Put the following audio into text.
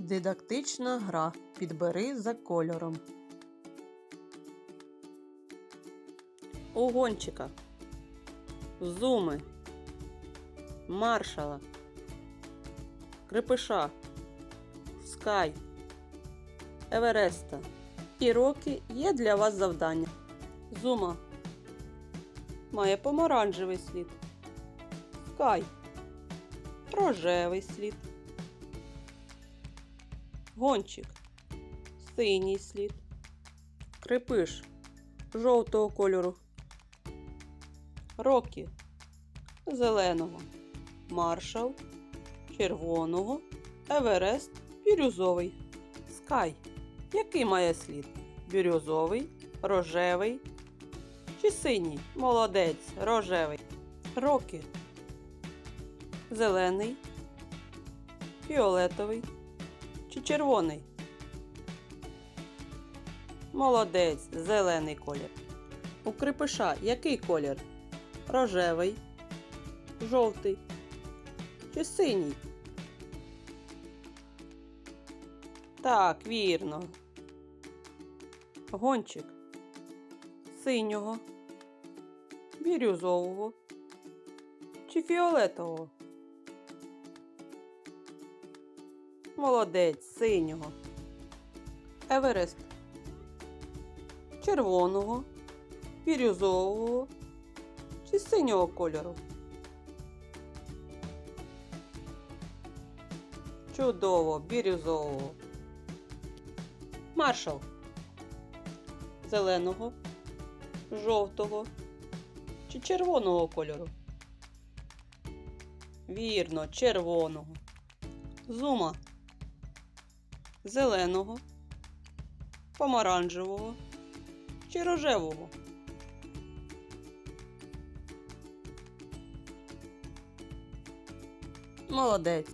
Дидактична гра. Підбери за кольором. Угончика. Зуми. Маршала. Крепиша. Скай. Евереста. І роки є для вас завдання. Зума. Має помаранчевий слід. Скай. Рожевий слід. Гончик. Синій слід. Крепиш. Жовтого кольору. Рокі. Зеленого. Маршал. Червоного. Еверест. Бірюзовий. Скай. Який має слід? Бірюзовий, рожевий чи синій? Молодець, рожевий. Рокі. Зелений, фіолетовий чи червоний? Молодець, зелений колір. У крепиша який колір? Рожевий, жовтий чи синій? Так, вірно. Гончик синього, бірюзового чи фіолетового. Молодець синього. Еверест. Червоного, бірюзового чи синього кольору. Чудово, бірюзового. Маршал. Зеленого, жовтого чи червоного кольору. Вірно, червоного. Зума. Зеленого, помаранжевого чи рожевого. Молодець.